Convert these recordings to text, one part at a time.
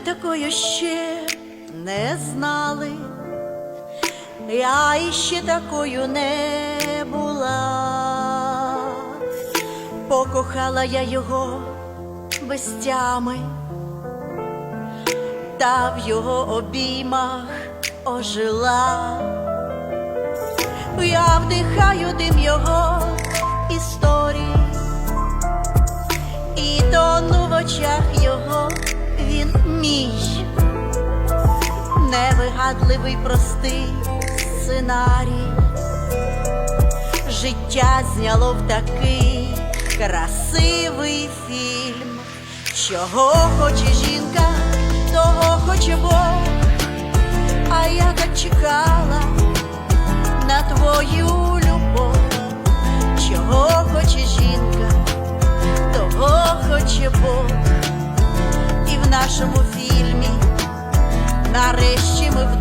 такою ще не знали, я іще такою не була, покохала я його без тями, та в його обіймах ожила. Я вдихаю дим його історії і тону в очах мій, невигадливий простий сценарій. Життя зняло в такий красивий фільм. Чого хоче жінка, того хоче Бог, а я так чекала на твою любов, чого хоче жінка, того хоче Бог, нашому фільмі. Нарешті ми вдвох,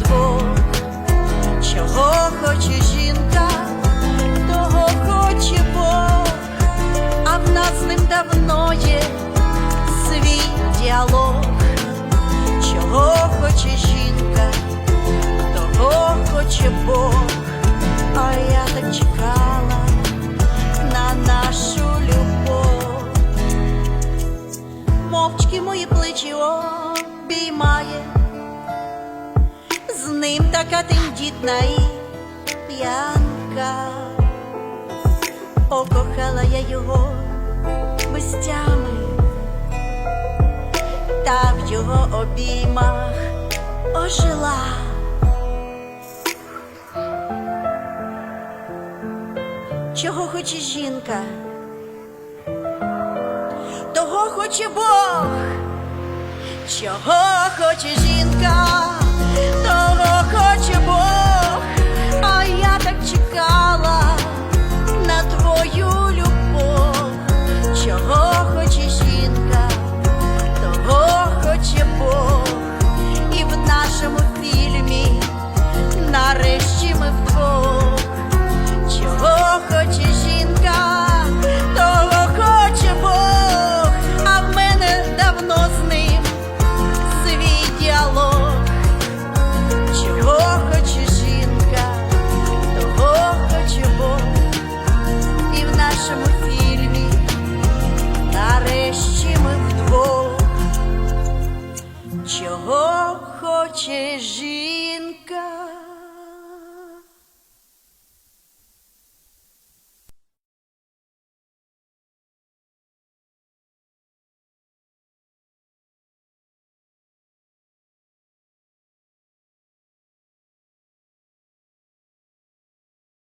Мовчки мої плечі обіймає, з ним така тендітна і п'янка. Покохала я його без та в його обіймах ожила. Чого хоче жінка? Хоче Бог, чого хоче жінка,